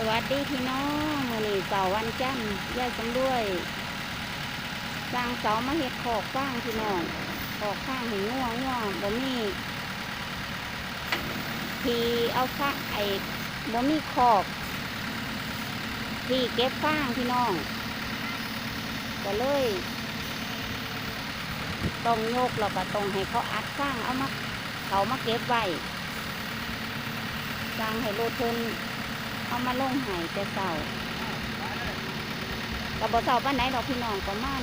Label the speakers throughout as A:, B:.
A: สวัสดีพี่น้องมื้อนี้เสาร์วันจันทร์ยายสำรวยสร้างเสามาเฮ็ดขอกฟางพี่น้องขอกฟางให้ง่วงง่วงบ่มีที่เอาฟางไอ้บ่มีขอกที่เก็บฟางพี่น้องก็เลยต้องโยกแล้วก็ต้องให้เขาอัดฟางเอามาเขามาเก็บไว้สร้างให้รถเพิ่น เอามาลงหายแต่เสากับบ่เสาป้านไหนดอกพี่น้องประมาณ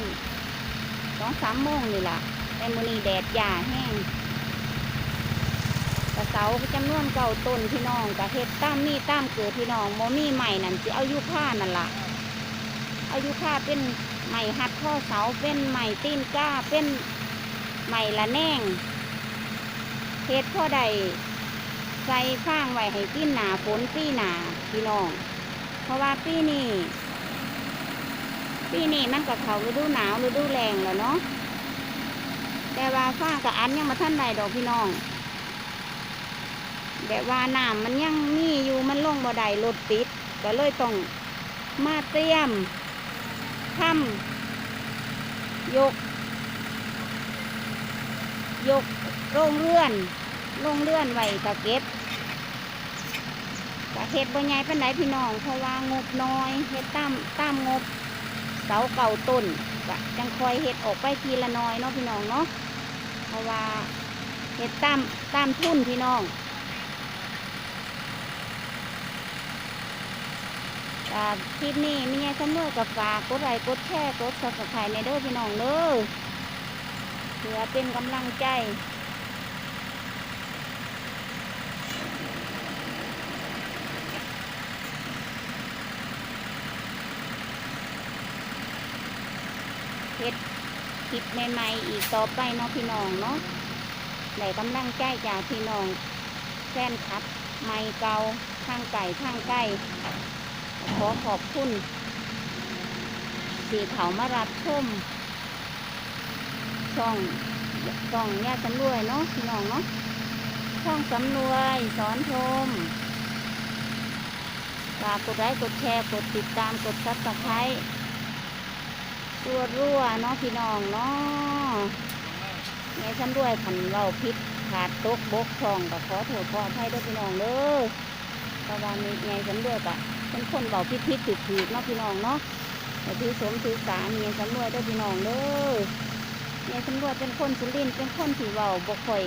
A: สองสามโมงนี่ล่ะแต่มือนีแดดหยาแห้งกระเสาจำนวนเก่าต้นพี่น้องกะเฮ็ดตามมีตามเกิดพี่น้องโมมีใหม่นั่นสิเอายุค่านั่นล่ะอายุค่าเป็นใหม่หัดข้อเสาเป็นใหม่ตีนก้าเป็นใหม่ละแนงเฮ็ดพ่อใด ใส่ฟางไว้ให้กินหนาฝนปีหนาพี่น้อง เพราะว่าปีนี้ปีนี้มันกับเขาฤดูหนาวฤดูแรงแล้วเนาะแต่ว่าฟางกับอันยังมาท่านใดดอกพี่น้องแบบว่าน้ำมันยังมีอยู่มันลงบ่ได้รถติดก็เลยต้องมาเตรียมทำยก ยกโรงเรือนโรงเรือนไว้ตะเก็บ เฮ็ดบ่ใหญ่ปานใดพี่น้อง เพราะว่างบน้อยเฮ็ดตามตามงบเสาเก่าต้นกะจังคอยเฮ็ดออกไปทีละน้อยเนาะพี่น้องเนาะเพราะว่าเฮ็ดตามตามทุนพี่น้องคลิปนี้มีไงสำนวยกับฝากกดไลค์กดแชร์กดซับสไครต์ในเด้อพี่น้องเด้อเพื่อเป็นกำลังใจ เฮ็ดคลิปใหม่ๆอีกต่อไปเนาะพี่น้องเนาะได้กำลังใจจากพี่น้องแฟนคลับใหม่เก่าทางไก่ทางใกล้ขอขอบคุณสีเขามารับชมช่องช่องแย่สำรวยเนาะพี่น้องเนาะช่องสำรวยสอนชมฝากกดไลค์กดแชร์กดติดตามกดซับสไครต์ รั่วรั่วเนาะพี่น้องเนาะไงฉันด้วยขันเราพิษขาดตกบกช่องก็ขอโทษขออภัยด้วยพี่น้องเด้อเพราะว่ามีไงฉันด้วยกะเป็นคนเบาพิษพิษถือถือเนาะพี่น้องเนาะแต่ถือสมถือสารไงฉันด้วยด้วยพี่น้องเด้อไงฉันด้วยเป็นคนสุรินเป็นคนที่เบาบกข่อย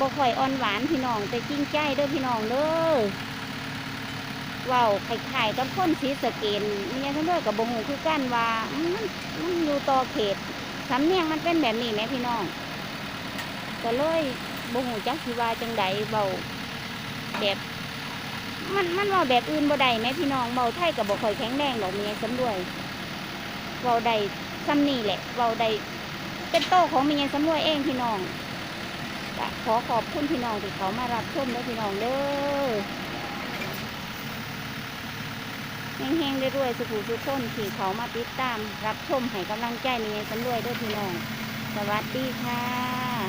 A: บกข่อยอ่อนหวานพี่น้องแต่จริงใจเด้อพี่น้องเด้อ เว้าไข่ๆกับคนสีสะเกนเนี่ยทั้งด้วยกับบงหูคือกันว่ามันมันอยู่ต่อเขตสำเนียงมันเป็นแบบนี้ไหมพี่น้องก็เลยบงหูจักสิว่าจังใดเบาแบบมันมันเว่าแบบอื่นบ่ได้ไหมพี่น้องเบาไทยกับบ่ค่อยแข็งแรงดอกเมียสำด้วยเบาใดซ้ำนี่แหละเบาใดเป็นโตของเมียสำรวยเองพี่น้องขอขอบคุณพี่น้องที่เขามารับชมด้วยพี่น้องเด้อ แห้งๆได้ด้วยสุขุสุขคนที่เขามาติดตาม รับชมให้กำลังใจในสำรวยด้วยพี่น้อง สวัสดีค่ะ